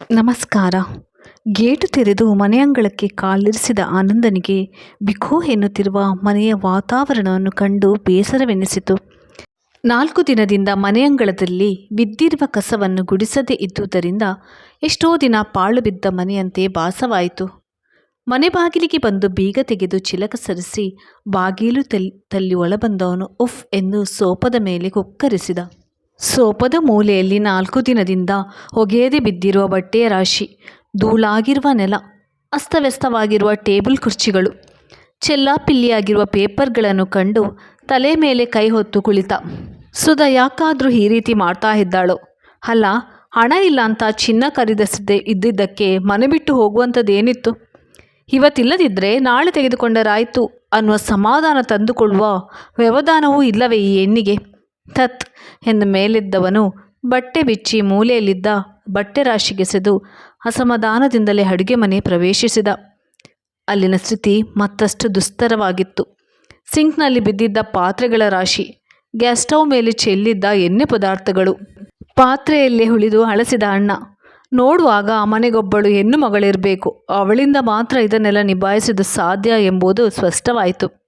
ನಮಸ್ಕಾರ. ಗೇಟು ತೆರೆದು ಮನೆಯಂಗಳಕ್ಕೆ ಕಾಲಿರಿಸಿದ ಆನಂದನಿಗೆ ಬಿಕೋ ಎನ್ನುತ್ತಿರುವ ಮನೆಯ ವಾತಾವರಣವನ್ನು ಕಂಡು ಬೇಸರವೆನಿಸಿತು. ನಾಲ್ಕು ದಿನದಿಂದ ಮನೆಯಂಗಳದಲ್ಲಿ ಬಿದ್ದಿರುವ ಕಸವನ್ನು ಗುಡಿಸದೇ ಇದ್ದುದರಿಂದ ಎಷ್ಟೋ ದಿನ ಪಾಳು ಬಿದ್ದ ಮನೆಯಂತೆ ಭಾಸವಾಯಿತು. ಮನೆ ಬಾಗಿಲಿಗೆ ಬಂದು ಬೀಗ ತೆಗೆದು ಚಿಲಕ ಸರಿಸಿ ಬಾಗಿಲು ತಲ್ ತಲ್ಲಿ ಒಳಬಂದವನು ಉಫ್ ಎಂದು ಸೋಪದ ಮೇಲೆ ಕುಕ್ಕರಿಸಿದ. ಸೋಪದ ಮೂಲೆಯಲ್ಲಿ ನಾಲ್ಕು ದಿನದಿಂದ ಒಗೆಯದೆ ಬಿದ್ದಿರುವ ಬಟ್ಟೆಯ ರಾಶಿ, ಧೂಳಾಗಿರುವ ನೆಲ, ಅಸ್ತವ್ಯಸ್ತವಾಗಿರುವ ಟೇಬಲ್ ಕುರ್ಚಿಗಳು, ಚೆಲ್ಲಾಪಿಲ್ಲಿಯಾಗಿರುವ ಪೇಪರ್ಗಳನ್ನು ಕಂಡು ತಲೆ ಮೇಲೆ ಕೈ ಹೊತ್ತು ಕುಳಿತ. ಸುಧಾ ಯಾಕಾದರೂ ಈ ರೀತಿ ಮಾಡ್ತಾ ಇದ್ದಾಳೋ? ಅಲ್ಲ, ಹಣ ಇಲ್ಲ ಅಂತ ಚಿನ್ನ ಖರೀದಿಸದೆ ಇದ್ದಿದ್ದಕ್ಕೆ ಮನೆ ಬಿಟ್ಟು ಹೋಗುವಂಥದ್ದೇನಿತ್ತು? ಇವತ್ತಿಲ್ಲದಿದ್ದರೆ ನಾಳೆ ತೆಗೆದುಕೊಂಡರಾಯಿತು ಅನ್ನುವ ಸಮಾಧಾನ ತಂದುಕೊಳ್ಳುವ ವ್ಯವಧಾನವೂ ಇಲ್ಲವೇ ಈ ಹೆಣ್ಣಿಗೆ? ತತ್ ಎಂದು ಮೇಲಿದ್ದವನು ಬಟ್ಟೆ ಬಿಚ್ಚಿ ಮೂಲೆಯಲ್ಲಿದ್ದ ಬಟ್ಟೆ ರಾಶಿಗೆಸೆದು ಅಸಮಾಧಾನದಿಂದಲೇ ಅಡುಗೆ ಮನೆ ಪ್ರವೇಶಿಸಿದ. ಅಲ್ಲಿನ ಸ್ಥಿತಿ ಮತ್ತಷ್ಟು ದುಸ್ತರವಾಗಿತ್ತು. ಸಿಂಕ್ನಲ್ಲಿ ಬಿದ್ದಿದ್ದ ಪಾತ್ರೆಗಳ ರಾಶಿ, ಗ್ಯಾಸ್ ಸ್ಟವ್ ಮೇಲೆ ಚೆಲ್ಲಿದ್ದ ಎಣ್ಣೆ ಪದಾರ್ಥಗಳು, ಪಾತ್ರೆಯಲ್ಲೇ ಉಳಿದು ಹಳಸಿದ ಅಣ್ಣ ನೋಡುವಾಗ ಮನೆಗೊಬ್ಬಳು ಹೆಣ್ಣು ಮಗಳಿರಬೇಕು, ಅವಳಿಂದ ಮಾತ್ರ ಇದನ್ನೆಲ್ಲ ನಿಭಾಯಿಸುವುದು ಸಾಧ್ಯ ಎಂಬುದು ಸ್ಪಷ್ಟವಾಯಿತು.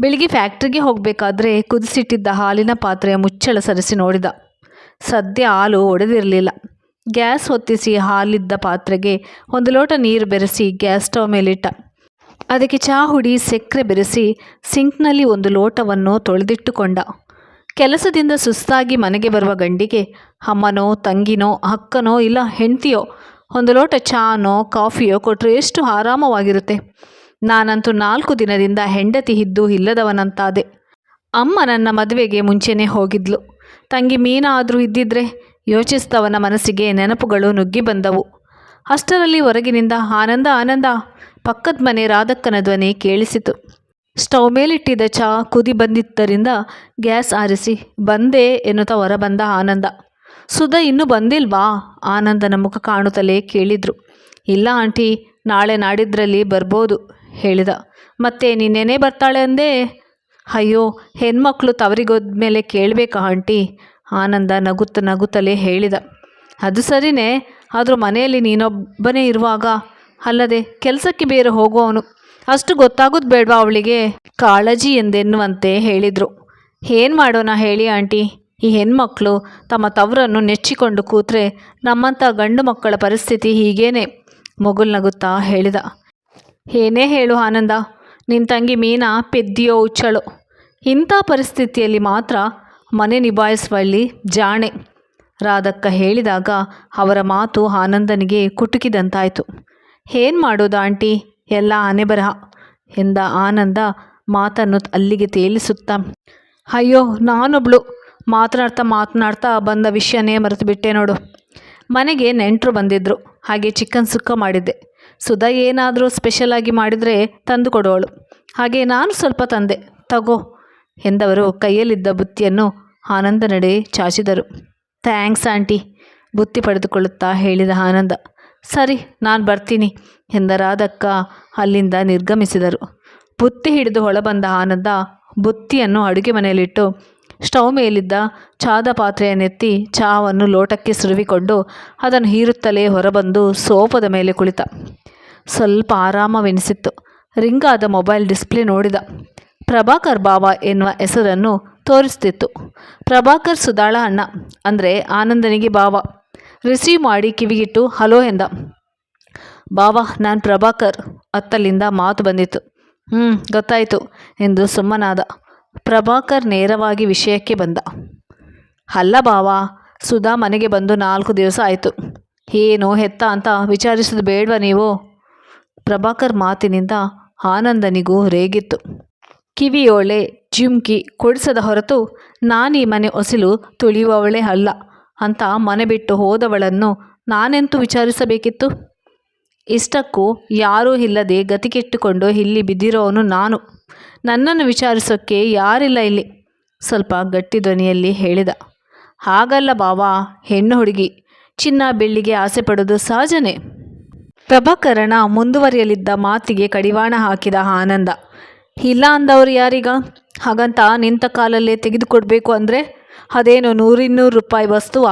ಬೆಳಿಗ್ಗೆ ಫ್ಯಾಕ್ಟ್ರಿಗೆ ಹೋಗಬೇಕಾದ್ರೆ ಕುದಿಸಿಟ್ಟಿದ್ದ ಹಾಲಿನ ಪಾತ್ರೆಯ ಮುಚ್ಚಳ ಸರಿಸಿ ನೋಡಿದ. ಸದ್ಯ ಹಾಲು ಒಡೆದಿರಲಿಲ್ಲ. ಗ್ಯಾಸ್ ಹೊತ್ತಿಸಿ ಹಾಲಿದ್ದ ಪಾತ್ರೆಗೆ ಒಂದು ಲೋಟ ನೀರು ಬೆರೆಸಿ ಗ್ಯಾಸ್ ಸ್ಟವ್ ಮೇಲಿಟ್ಟ. ಅದಕ್ಕೆ ಚಹಾ ಹುಡಿ, ಸಕ್ಕರೆ ಬೆರೆಸಿ ಸಿಂಕ್ನಲ್ಲಿ ಒಂದು ಲೋಟವನ್ನು ತೊಳೆದಿಟ್ಟುಕೊಂಡ. ಕೆಲಸದಿಂದ ಸುಸ್ತಾಗಿ ಮನೆಗೆ ಬರುವ ಗಂಡಿಗೆ, ಅಮ್ಮನೋ, ತಂಗಿನೋ, ಅಕ್ಕನೋ, ಇಲ್ಲ ಹೆಂಡತಿಯೋ, ಒಂದು ಲೋಟ ಚಹಾನೋ ಕಾಫಿಯೋ ಕೊಟ್ಟರೆ ಎಷ್ಟು ಆರಾಮವಾಗಿರುತ್ತೆ. ನಾನಂತೂ ನಾಲ್ಕು ದಿನದಿಂದ ಹೆಂಡತಿ ಇದ್ದು ಇಲ್ಲದವನಂತಾದೆ. ಅಮ್ಮ ನನ್ನ ಮದುವೆಗೆ ಮುಂಚೆನೇ ಹೋಗಿದ್ಲು. ತಂಗಿ ಮೀನಾ ಆದರೂ ಇದ್ದಿದ್ರೆ ಯೋಚಿಸಿದವನ ಮನಸ್ಸಿಗೆ ನೆನಪುಗಳು ನುಗ್ಗಿ ಬಂದವು. ಅಷ್ಟರಲ್ಲಿ ಹೊರಗಿನಿಂದ ಆನಂದ ಆನಂದ, ಪಕ್ಕದ ಮನೆ ರಾಧಕ್ಕನ ಧ್ವನಿ ಕೇಳಿಸಿತು. ಸ್ಟವ್ ಮೇಲಿಟ್ಟಿದ್ದ ಚಹಾ ಕುದಿ ಬಂದಿದ್ದರಿಂದ ಗ್ಯಾಸ್ ಆರಿಸಿ, ಬಂದೆ ಎನ್ನುತ್ತಾ ಹೊರಬಂದ ಆನಂದ. ಸುಧಾ, ಇನ್ನೂ ಬಂದಿಲ್ವಾ? ಆನಂದನ ಮುಖ ಕಾಣುತ್ತಲೇ ಕೇಳಿದ್ರು. ಇಲ್ಲ ಆಂಟಿ, ನಾಳೆ ನಾಡಿದ್ರಲ್ಲಿ ಬರ್ಬೋದು. ಹೇಳಿದ. ಮತ್ತೆ ನಿನ್ನೆನೇ ಬರ್ತಾಳೆ ಅಂದೆ? ಅಯ್ಯೋ, ಹೆಣ್ಮಕ್ಳು ತವರಿಗೋದ್ಮೇಲೆ ಕೇಳಬೇಕಾ ಆಂಟಿ? ಆನಂದ ನಗುತ್ತ ನಗುತ್ತಲೇ ಹೇಳಿದ. ಅದು ಸರಿನೇ, ಆದರೂ ಮನೆಯಲ್ಲಿ ನೀನೊಬ್ಬನೇ ಇರುವಾಗ? ಅಲ್ಲದೆ, ಕೆಲಸಕ್ಕೆ ಬೇರೆ ಹೋಗುವವನು. ಅಷ್ಟು ಗೊತ್ತಾಗೋದು ಬೇಡವಾ ಅವಳಿಗೆ? ಕಾಳಜಿ ಎಂದೆನ್ನುವಂತೆ ಹೇಳಿದರು. ಏನು ಮಾಡೋಣ ಹೇಳಿ ಆಂಟಿ? ಈ ಹೆಣ್ಮಕ್ಳು ತಮ್ಮ ತವರನ್ನು ನೆಚ್ಚಿಕೊಂಡು ಕೂತ್ರೆ ನಮ್ಮಂಥ ಗಂಡು ಮಕ್ಕಳ ಪರಿಸ್ಥಿತಿ ಹೀಗೇನೆ, ಮಗುಲ್ ನಗುತ್ತಾ ಹೇಳಿದ. ಏನೇ ಹೇಳು ಆನಂದ. ನಿನ್ನ ತಂಗಿ ಮೀನಾ ಪೆದ್ದಿಯೋ ಉಚ್ಚಳು. ಇಂಥ ಪರಿಸ್ಥಿತಿಯಲ್ಲಿ ಮಾತ್ರ ಮನೆ ನಿಭಾಯಿಸುವಲ್ಲಿ ಜಾಣೆ. ರಾಧಕ್ಕ ಹೇಳಿದಾಗ ಅವರ ಮಾತು ಆನಂದನಿಗೆ ಕುಟುಕಿದಂತಾಯಿತು. ಏನು ಮಾಡೋದು ಆಂಟಿ? ಎಲ್ಲ ಆನೆ ಬರಹ ಎಂದ ಆನಂದ ಮಾತನ್ನು ಅಲ್ಲಿಗೆ ತೇಲಿಸುತ್ತಾ. ಅಯ್ಯೋ, ನಾನೊಬ್ಳು. ಮಾತನಾಡ್ತಾ ಮಾತನಾಡ್ತಾ ಬಂದ ವಿಷಯನೇ ಮರೆತು ಬಿಟ್ಟೆ ನೋಡು. ಮನೆಗೆ ನೆಂಟರು ಬಂದಿದ್ದರು ಹಾಗೆ ಚಿಕನ್ ಸುಕ್ಕ ಮಾಡಿದ್ದೆ. ಸುಧಾ ಏನಾದರೂ ಸ್ಪೆಷಲಾಗಿ ಮಾಡಿದರೆ ತಂದು ಕೊಡೋಳು ಹಾಗೆ ನಾನು ಸ್ವಲ್ಪ ತಂದೆ. ತಗೋ ಎಂದವರು ಕೈಯಲ್ಲಿದ್ದ ಬುತ್ತಿಯನ್ನು ಆನಂದ ನಡೆ ಚಾಚಿದರು. ಥ್ಯಾಂಕ್ಸ್ ಆಂಟಿ, ಬುತ್ತಿ ಪಡೆದುಕೊಳ್ಳುತ್ತಾ ಹೇಳಿದ ಆನಂದ. ಸರಿ, ನಾನು ಬರ್ತೀನಿ ಎಂದರಾದಕ್ಕ ಅಲ್ಲಿಂದ ನಿರ್ಗಮಿಸಿದರು. ಬುತ್ತಿ ಹಿಡಿದು ಹೊಳಬಂದ ಆನಂದ ಬುತ್ತಿಯನ್ನು ಅಡುಗೆ ಮನೆಯಲ್ಲಿಟ್ಟು ಸ್ಟವ್ ಮೇಲಿದ್ದ ಚಹಾದ ಪಾತ್ರೆಯನ್ನೆತ್ತಿ ಚಹಾವನ್ನು ಲೋಟಕ್ಕೆ ಸುರುವಿಕೊಂಡು ಅದನ್ನು ಹೀರುತ್ತಲೇ ಹೊರಬಂದು ಸೋಪದ ಮೇಲೆ ಕುಳಿತ. ಸ್ವಲ್ಪ ಆರಾಮವೆನಿಸಿತ್ತು. ರಿಂಗಾದ ಮೊಬೈಲ್ ಡಿಸ್ಪ್ಲೇ ನೋಡಿದ. ಪ್ರಭಾಕರ್ ಬಾವ ಎನ್ನುವ ಹೆಸರನ್ನು ತೋರಿಸ್ತಿತ್ತು. ಪ್ರಭಾಕರ್ ಸುಧಾಳ ಅಣ್ಣ, ಅಂದರೆ ಆನಂದನಿಗೆ ಬಾವ. ರಿಸೀವ್ ಮಾಡಿ ಕಿವಿಗಿಟ್ಟು ಹಲೋ ಎಂದ. ಬಾವ, ನಾನು ಪ್ರಭಾಕರ್ ಅತ್ತಲಿಂದ ಮಾತು ಬಂದಿತ್ತು. ಹ್ಞೂ ಗೊತ್ತಾಯಿತು ಎಂದು ಸುಮ್ಮನಾದ. ಪ್ರಭಾಕರ್ ನೇರವಾಗಿ ವಿಷಯಕ್ಕೆ ಬಂದ. ಅಲ್ಲ ಬಾವ, ಸುಧಾ ಮನೆಗೆ ಬಂದು ನಾಲ್ಕು ದಿವಸ ಆಯಿತು. ಏನು ಹೆತ್ತ ಅಂತ ವಿಚಾರಿಸೋದು ಬೇಡವಾ ನೀವು? ಪ್ರಭಾಕರ್ ಮಾತಿನಿಂದ ಆನಂದನಿಗೂ ರೇಗಿತ್ತು. ಕಿವಿಯೋಳೆ ಜುಮ್ಕಿ ಕೊಡಿಸದ ಹೊರತು, ನಾನೀ ಮನೆ ಒಸಿಲು ತುಳಿಯುವವಳೇ ಅಲ್ಲ ಅಂತ ಮನೆ ಬಿಟ್ಟು ಹೋದವಳನ್ನು ನಾನೆಂತೂ ವಿಚಾರಿಸಬೇಕಿತ್ತು? ಇಷ್ಟಕ್ಕೂ ಯಾರೂ ಇಲ್ಲದೆ ಗತಿಗೆಟ್ಟುಕೊಂಡು ಇಲ್ಲಿ ಬಿದ್ದಿರೋನು ನಾನು. ನನ್ನನ್ನು ವಿಚಾರಿಸೋಕ್ಕೆ ಯಾರಿಲ್ಲ ಇಲ್ಲಿ. ಸ್ವಲ್ಪ ಗಟ್ಟಿ ಧ್ವನಿಯಲ್ಲಿ ಹೇಳಿದ. ಹಾಗಲ್ಲ ಬಾವಾ ಹೆಣ್ಣು ಹುಡುಗಿ, ಚಿನ್ನ ಬೆಳ್ಳಿಗೆ ಆಸೆ ಪಡೋದು ಸಹಜನೇ? ಪ್ರಭಾಕರಣ ಮುಂದುವರಿಯಲಿದ್ದ ಮಾತಿಗೆ ಕಡಿವಾಣ ಹಾಕಿದ ಆನಂದ. ಇಲ್ಲ ಅಂದವರು ಯಾರೀಗ? ಹಾಗಂತ ನಿಂತ ಕಾಲಲ್ಲೇ ತೆಗೆದುಕೊಡ್ಬೇಕು ಅಂದರೆ ಅದೇನು ನೂರಿನ್ನೂರು ರೂಪಾಯಿ ವಸ್ತುವ?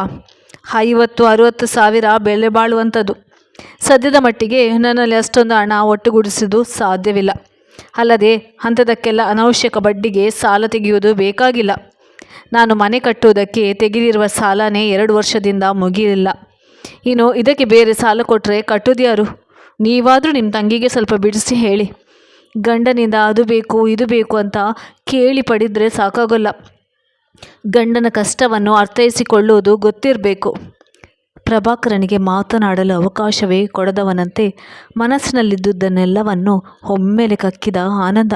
ಐವತ್ತು, ಅರುವತ್ತು ಸಾವಿರ ಬೆಲೆ ಬಾಳುವಂಥದ್ದು ಸದ್ಯದ ಮಟ್ಟಿಗೆ ನನ್ನಲ್ಲಿ ಅಷ್ಟೊಂದು ಹಣ ಒಟ್ಟುಗೂಡಿಸೋದು ಸಾಧ್ಯವಿಲ್ಲ. ಅಲ್ಲದೆ ಅಂಥದಕ್ಕೆಲ್ಲ ಅನವಶ್ಯಕ ಬಡ್ಡಿಗೆ ಸಾಲ ತೆಗೆಯುವುದು ಬೇಕಾಗಿಲ್ಲ. ನಾನು ಮನೆ ಕಟ್ಟುವುದಕ್ಕೆ ತೆಗೆದಿರುವ ಸಾಲನೇ ಎರಡು ವರ್ಷದಿಂದ ಮುಗಿಯಲಿಲ್ಲ ಇನ್ನು ಇದಕ್ಕೆ ಬೇರೆ ಸಾಲ ಕೊಟ್ಟರೆ ಕಟ್ಟೋದ್ಯಾರು ನೀವಾದರೂ ನಿಮ್ಮ ತಂಗಿಗೆ ಸ್ವಲ್ಪ ಬಿಡಿಸಿ ಹೇಳಿ. ಗಂಡನಿಂದ ಅದು ಬೇಕು, ಇದು ಬೇಕು ಅಂತ ಕೇಳಿ ಪಡೆದರೆ ಸಾಕಾಗೋಲ್ಲ. ಗಂಡನ ಕಷ್ಟವನ್ನು ಅರ್ಥೈಸಿಕೊಳ್ಳುವುದು ಗೊತ್ತಿರಬೇಕು. ಪ್ರಭಾಕರನಿಗೆ ಮಾತನಾಡಲು ಅವಕಾಶವೇ ಕೊಡದವನಂತೆ ಮನಸ್ಸಿನಲ್ಲಿದ್ದುದನ್ನೆಲ್ಲವನ್ನು ಒಮ್ಮೆಲೆ ಕಕ್ಕಿದ ಆನಂದ.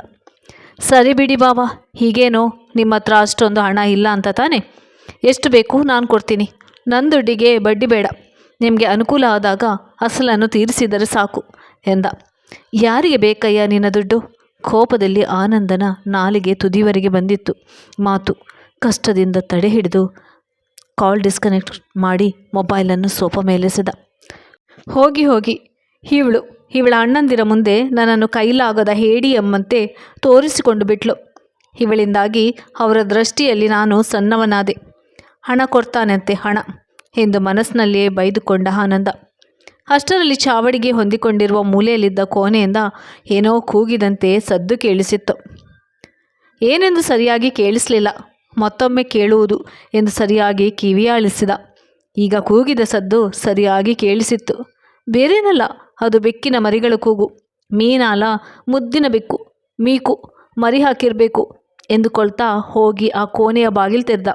ಸರಿ ಬಿಡಿ ಬಾವ, ಹೀಗೇನೋ ನಿಮ್ಮ ಹತ್ರ ಅಷ್ಟೊಂದು ಹಣ ಇಲ್ಲ ಅಂತ ತಾನೆ? ಎಷ್ಟು ಬೇಕು ನಾನು ಕೊಡ್ತೀನಿ. ನನ್ನ ದುಡ್ಡಿಗೆ ಬಡ್ಡಿ ಬೇಡ. ನಿಮಗೆ ಅನುಕೂಲ ಆದಾಗ ಅಸಲನ್ನು ತೀರಿಸಿದರೆ ಸಾಕು ಎಂದ. ಯಾರಿಗೆ ಬೇಕಯ್ಯ ನಿನ್ನ ದುಡ್ಡು? ಕೋಪದಲ್ಲಿ ಆನಂದನ ನಾಲಿಗೆ ತುದಿವರೆಗೆ ಬಂದಿತ್ತು. ಮಾತು ಕಷ್ಟದಿಂದ ತಡೆ ಹಿಡಿದು ಕಾಲ್ ಡಿಸ್ಕನೆಕ್ಟ್ ಮಾಡಿ ಮೊಬೈಲನ್ನು ಸೋಫಾ ಮೇಲೆಸೆದ ಹೋಗಿ ಹೋಗಿ, ಇವಳು, ಇವಳ ಅಣ್ಣಂದಿರ ಮುಂದೆ ನನ್ನನ್ನು ಕೈಲಾಗದ ಹೇಡಿ ಎಂಬಂತೆ ತೋರಿಸಿಕೊಂಡು ಬಿಟ್ಲು. ಇವಳಿಂದಾಗಿ ಅವರ ದೃಷ್ಟಿಯಲ್ಲಿ ನಾನು ಸಣ್ಣವನಾದೆ. ಹಣ ಕೊಡ್ತಾನಂತೆ ಹಣ ಎಂದು ಮನಸ್ಸಿನಲ್ಲಿಯೇ ಬೈದುಕೊಂಡ ಆನಂದ. ಅಷ್ಟರಲ್ಲಿ ಚಾವಡಿಗೆ ಹೊಂದಿಕೊಂಡಿರುವ ಮೂಲೆಯಲ್ಲಿದ್ದ ಕೋಣೆಯಿಂದ ಏನೋ ಕೂಗಿದಂತೆ ಸದ್ದು ಕೇಳಿಸಿತ್ತು. ಏನೆಂದು ಸರಿಯಾಗಿ ಕೇಳಿಸಲಿಲ್ಲ. ಮತ್ತೊಮ್ಮೆ ಕೇಳುವುದು ಎಂದು ಸರಿಯಾಗಿ ಕಿವಿಯಾಳಿಸಿದ. ಈಗ ಕೂಗಿದ ಸದ್ದು ಸರಿಯಾಗಿ ಕೇಳಿಸಿತ್ತು. ಬೇರೇನಲ್ಲ, ಅದು ಬೆಕ್ಕಿನ ಮರಿಗಳ ಕೂಗು. ಮೀನಾಲ ಮುದ್ದಿನ ಬೆಕ್ಕು, ಮೀಕು, ಮರಿ ಹಾಕಿರಬೇಕು ಎಂದುಕೊಳ್ತಾ ಹೋಗಿ ಆ ಕೋಣೆಯ ಬಾಗಿಲು ತೆರೆದ.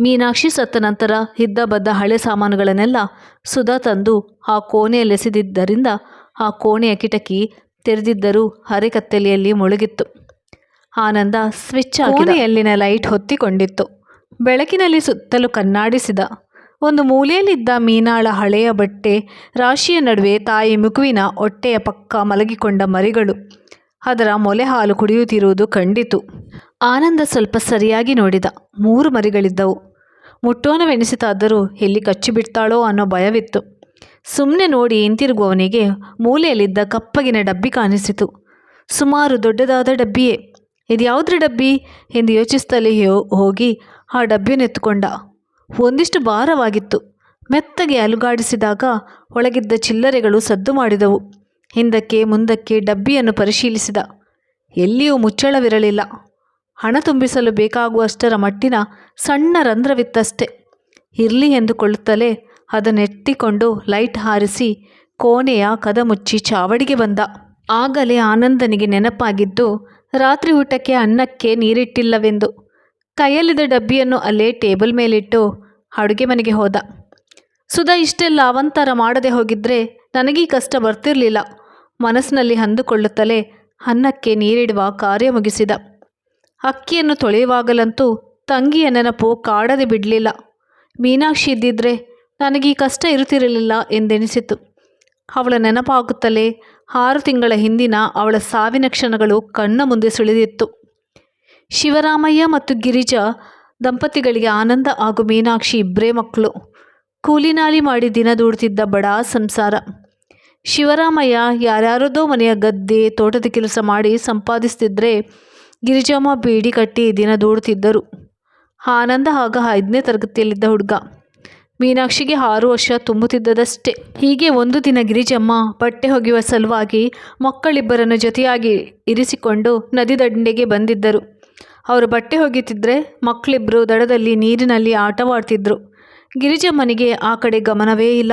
ಮೀನಾಕ್ಷಿ ಸತ್ತ ನಂತರ ಇದ್ದ ಬದ್ದ ಹಳೆ ಸಾಮಾನುಗಳನ್ನೆಲ್ಲ ಸುಧಾ ತಂದು ಆ ಕೋಣೆಯಲ್ಲೆಸೆದಿದ್ದರಿಂದ ಆ ಕೋಣೆಯ ಕಿಟಕಿ ತೆರೆದಿದ್ದರೂ ಅರೆಕತ್ತಲೆಯಲ್ಲಿ ಮುಳುಗಿತ್ತು. ಆನಂದ ಸ್ವಿಚ್ ಕೋಣೆಯಲ್ಲಿನ ಲೈಟ್ ಹೊತ್ತಿಕೊಂಡಿತ್ತು. ಬೆಳಕಿನಲ್ಲಿ ಸುತ್ತಲೂ ಕನ್ನಾಡಿಸಿದ. ಒಂದು ಮೂಲೆಯಲ್ಲಿದ್ದ ಮೀನಾಳ ಹಳೆಯ ಬಟ್ಟೆ, ರಾಶಿಯ ನಡುವೆ ತಾಯಿ ಮಗುವಿನ ಹೊಟ್ಟೆಯ ಪಕ್ಕ ಮಲಗಿಕೊಂಡ ಮರಿಗಳು. ಅದರ ಮೊಲೆ ಹಾಲು ಕುಡಿಯುತ್ತಿರುವುದು ಕಂಡಿತು. ಆನಂದ ಸ್ವಲ್ಪ ಸರಿಯಾಗಿ ನೋಡಿದ. ಮೂರು ಮರಿಗಳಿದ್ದವು. ಮುಟ್ಟೋನವೆನಿಸಿತಾದರೂ ಎಲ್ಲಿ ಕಚ್ಚಿಬಿಡ್ತಾಳೋ ಅನ್ನೋ ಭಯವಿತ್ತು. ಸುಮ್ಮನೆ ನೋಡಿ ಹಿಂತಿರುಗುವವನಿಗೆ ಮೂಲೆಯಲ್ಲಿದ್ದ ಕಪ್ಪಗಿನ ಡಬ್ಬಿ ಕಾಣಿಸಿತು. ಸುಮಾರು ದೊಡ್ಡದಾದ ಡಬ್ಬಿಯೇ. ಇದ್ಯಾವುದ್ರ ಡಬ್ಬಿ? ಎಂದು ಯೋಚಿಸುತ್ತಲೇ ಹೋಗಿ ಆ ಡಬ್ಬಿಯನ್ನು ಎತ್ತುಕೊಂಡ. ಒಂದಿಷ್ಟು ಭಾರವಾಗಿತ್ತು. ಮೆತ್ತಗೆ ಅಲುಗಾಡಿಸಿದಾಗ ಒಳಗಿದ್ದ ಚಿಲ್ಲರೆಗಳು ಸದ್ದು ಮಾಡಿದವು. ಹಿಂದಕ್ಕೆ ಮುಂದಕ್ಕೆ ಡಬ್ಬಿಯನ್ನು ಪರಿಶೀಲಿಸಿದ. ಎಲ್ಲಿಯೂ ಮುಚ್ಚಳವಿರಲಿಲ್ಲ. ಹಣ ತುಂಬಿಸಲು ಬೇಕಾಗುವಷ್ಟರ ಮಟ್ಟಿನ ಸಣ್ಣ ರಂಧ್ರವಿತ್ತಷ್ಟೆ. ಇರಲಿ ಎಂದುಕೊಳ್ಳುತ್ತಲೇ ಅದನ್ನೆತ್ತಿಕೊಂಡು ಲೈಟ್ ಹಾರಿಸಿ ಕೋಣೆಯ ಕದ ಮುಚ್ಚಿ ಚಾವಡಿಗೆ ಬಂದ. ಆಗಲೇ ಆನಂದನಿಗೆ ನೆನಪಾಗಿದ್ದು ರಾತ್ರಿ ಊಟಕ್ಕೆ ಅನ್ನಕ್ಕೆ ನೀರಿಟ್ಟಿಲ್ಲವೆಂದು. ಕೈಯಲ್ಲಿದ್ದ ಡಬ್ಬಿಯನ್ನು ಅಲ್ಲೇ ಟೇಬಲ್ ಮೇಲಿಟ್ಟು ಅಡುಗೆ ಮನೆಗೆ ಹೋದ. ಸುಧಾ, ಇಷ್ಟೆಲ್ಲ ಅವಂತರ ಮಾಡದೆ ಹೋಗಿದ್ರೆ ನನಗೀ ಕಷ್ಟ ಬರ್ತಿರಲಿಲ್ಲ. ಮನಸ್ಸಿನಲ್ಲಿ ಅಂದುಕೊಳ್ಳುತ್ತಲೇ ಅನ್ನಕ್ಕೆ ನೀರಿಡುವ ಕಾರ್ಯ ಮುಗಿಸಿದ. ಅಕ್ಕಿಯನ್ನು ತೊಳೆಯುವಾಗಲಂತೂ ತಂಗಿಯ ನೆನಪು ಕಾಡದೆ ಬಿಡಲಿಲ್ಲ. ಮೀನಾಕ್ಷಿ ಇದ್ದಿದ್ರೆ ನನಗೀ ಕಷ್ಟ ಇರುತ್ತಿರಲಿಲ್ಲ ಎಂದೆನಿಸಿತು. ಅವಳ ನೆನಪಾಗುತ್ತಲೇ ಆರು ತಿಂಗಳ ಹಿಂದಿನ ಅವಳ ಸಾವಿನ ಕ್ಷಣಗಳು ಕಣ್ಣ ಮುಂದೆ ಸುಳಿದಿತ್ತು. ಶಿವರಾಮಯ್ಯ ಮತ್ತು ಗಿರಿಜಾ ದಂಪತಿಗಳಿಗೆ ಆನಂದ ಹಾಗೂ ಮೀನಾಕ್ಷಿ ಇಬ್ಬರೇ ಮಕ್ಕಳು. ಕೂಲಿನಾಲಿ ಮಾಡಿ ದಿನ ದೂಡ್ತಿದ್ದ ಬಡಾ ಸಂಸಾರ. ಶಿವರಾಮಯ್ಯ ಯಾರ್ಯಾರದೋ ಮನೆಯ ಗದ್ದೆ, ತೋಟದ ಕೆಲಸ ಮಾಡಿ ಸಂಪಾದಿಸ್ತಿದ್ರೆ ಗಿರಿಜಮ್ಮ ಬೀಡಿ ಕಟ್ಟಿ ದಿನ ದೂಡ್ತಿದ್ದರು. ಆನಂದ ಆಗ ಐದನೇ ತರಗತಿಯಲ್ಲಿದ್ದ ಹುಡುಗ. ಮೀನಾಕ್ಷಿಗೆ ಆರು ವರ್ಷ ತುಂಬುತ್ತಿದ್ದದಷ್ಟೇ. ಹೀಗೆ ಒಂದು ದಿನ ಗಿರಿಜಮ್ಮ ಬಟ್ಟೆ ಒಗೆಯುವ ಸಲುವಾಗಿ ಮಕ್ಕಳಿಬ್ಬರನ್ನು ಜೊತೆಯಾಗಿ ಇರಿಸಿಕೊಂಡು ನದಿ ದಂಡೆಗೆ ಬಂದಿದ್ದರು. ಅವರು ಬಟ್ಟೆ ಒಗೆಯುತ್ತಿದ್ದರೆ ಮಕ್ಕಳಿಬ್ಬರು ದಡದಲ್ಲಿ ನೀರಿನಲ್ಲಿ ಆಟವಾಡ್ತಿದ್ರು. ಗಿರಿಜಮ್ಮನಿಗೆ ಆ ಕಡೆ ಗಮನವೇ ಇಲ್ಲ.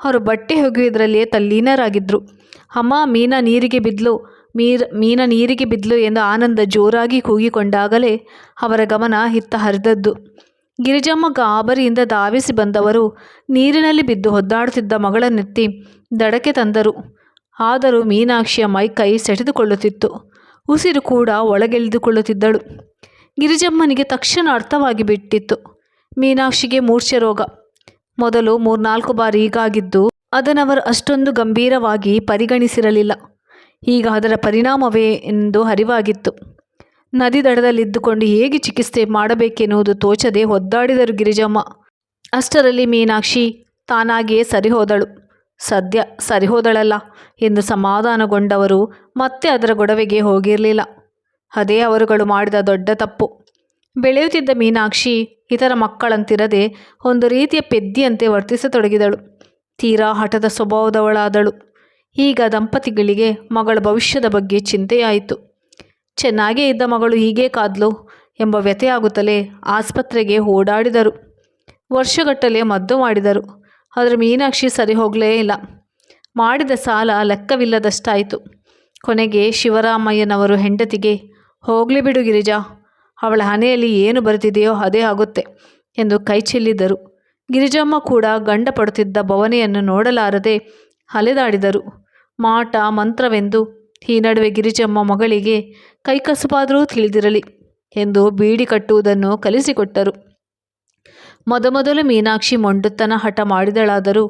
ಅವರು ಬಟ್ಟೆ ಒಗೆಯುವುದರಲ್ಲಿಯೇ ತಲ್ಲೀನರಾಗಿದ್ದರು ಅಮ್ಮ, ಮೀನ ನೀರಿಗೆ ಬಿದ್ಲು. ಮೀರ್, ಮೀನ ನೀರಿಗೆ ಬಿದ್ಲು ಎಂದು ಆನಂದ ಜೋರಾಗಿ ಕೂಗಿಕೊಂಡಾಗಲೇ ಅವರ ಗಮನ ಹಿತ್ತ ಹರಿದದ್ದು ಗಿರಿಜಮ್ಮ ಗಾಬರಿಯಿಂದ ಧಾವಿಸಿ ಬಂದವರು ನೀರಿನಲ್ಲಿ ಬಿದ್ದು ಒದ್ದಾಡುತ್ತಿದ್ದ ಮಗಳನ್ನೆತ್ತಿ ದಡಕ್ಕೆ ತಂದರು. ಆದರೂ ಮೀನಾಕ್ಷಿಯ ಮೈ ಕೈ ಸೆಟೆದುಕೊಳ್ಳುತ್ತಿತ್ತು. ಉಸಿರು ಕೂಡ ಒಳಗೆಳೆದುಕೊಳ್ಳುತ್ತಿದ್ದಳು. ಗಿರಿಜಮ್ಮನಿಗೆ ತಕ್ಷಣ ಅರ್ಥವಾಗಿ ಬಿಟ್ಟಿತ್ತು. ಮೀನಾಕ್ಷಿಗೆ ಮೂರ್ಛೆ ರೋಗ. ಮೊದಲು ಮೂರ್ನಾಲ್ಕು ಬಾರಿ ಹೀಗಾಗಿದ್ದು ಅದನ್ನವರು ಅಷ್ಟೊಂದು ಗಂಭೀರವಾಗಿ ಪರಿಗಣಿಸಿರಲಿಲ್ಲ. ಈಗ ಅದರ ಪರಿಣಾಮವೇ ಎಂದು ಅರಿವಾಗಿತ್ತು. ನದಿ ದಡದಲ್ಲಿದ್ದುಕೊಂಡು ಹೇಗೆ ಚಿಕಿತ್ಸೆ ಮಾಡಬೇಕೆನ್ನುವುದು ತೋಚದೆ ಒದ್ದಾಡಿದರು ಗಿರಿಜಮ್ಮ. ಅಷ್ಟರಲ್ಲಿ ಮೀನಾಕ್ಷಿ ತಾನಾಗಿಯೇ ಸರಿಹೋದಳು. ಸದ್ಯ ಸರಿಹೋದಳಲ್ಲ ಎಂದು ಸಮಾಧಾನಗೊಂಡವರು ಮತ್ತೆ ಅದರ ಗೊಡವೆಗೆ ಹೋಗಿರಲಿಲ್ಲ. ಅದೇ ಅವರುಗಳು ಮಾಡಿದ ದೊಡ್ಡ ತಪ್ಪು. ಬೆಳೆಯುತ್ತಿದ್ದ ಮೀನಾಕ್ಷಿ ಇತರ ಮಕ್ಕಳಂತಿರದೆ ಒಂದು ರೀತಿಯ ಪೆದ್ದಿಯಂತೆ ವರ್ತಿಸತೊಡಗಿದಳು. ತೀರಾ ಹಠದ ಸ್ವಭಾವದವಳಾದಳು. ಈಗ ದಂಪತಿಗಳಿಗೆ ಮಗಳ ಭವಿಷ್ಯದ ಬಗ್ಗೆ ಚಿಂತೆಯಾಯಿತು. ಚೆನ್ನಾಗೇ ಇದ್ದ ಮಗಳು ಹೀಗೆ ಕಾದ್ಲು ಎಂಬ ವ್ಯಥೆಯಾಗುತ್ತಲೇ ಆಸ್ಪತ್ರೆಗೆ ಓಡಾಡಿದರು. ವರ್ಷಗಟ್ಟಲೆ ಮದ್ದು ಮಾಡಿದರು. ಆದರೆ ಮೀನಾಕ್ಷಿ ಸರಿ ಹೋಗಲೇ ಇಲ್ಲ. ಮಾಡಿದ ಸಾಲ ಲೆಕ್ಕವಿಲ್ಲದಷ್ಟಾಯಿತು. ಕೊನೆಗೆ ಶಿವರಾಮಯ್ಯನವರು ಹೆಂಡತಿಗೆ, ಹೋಗಲಿ ಬಿಡು ಗಿರಿಜಾ, ಅವಳ ಹಣೆಯಲ್ಲಿ ಏನು ಬರೆದಿದೆಯೋ ಅದೇ ಆಗುತ್ತೆ ಎಂದು ಕೈ ಚೆಲ್ಲಿದರು ಗಿರಿಜಮ್ಮ ಕೂಡ ಗಂಡ ಪಡುತ್ತಿದ್ದ ಭವನೆಯನ್ನು ನೋಡಲಾರದೆ ಅಲೆದಾಡಿದರು. ಮಾಟ, ಮಂತ್ರವೆಂದು ಈ ನಡುವೆ ಗಿರಿಜಮ್ಮ ಮಗಳಿಗೆ ಕೈಕಸುಬಾದರೂ ತಿಳಿದಿರಲಿ ಎಂದು ಬೀಡಿ ಕಟ್ಟುವುದನ್ನು ಕಲಿಸಿಕೊಟ್ಟರು. ಮೊದಮೊದಲು ಮೀನಾಕ್ಷಿ ಮೊಂಡುತನ ಹಠ ಮಾಡಿದಳಾದರೂ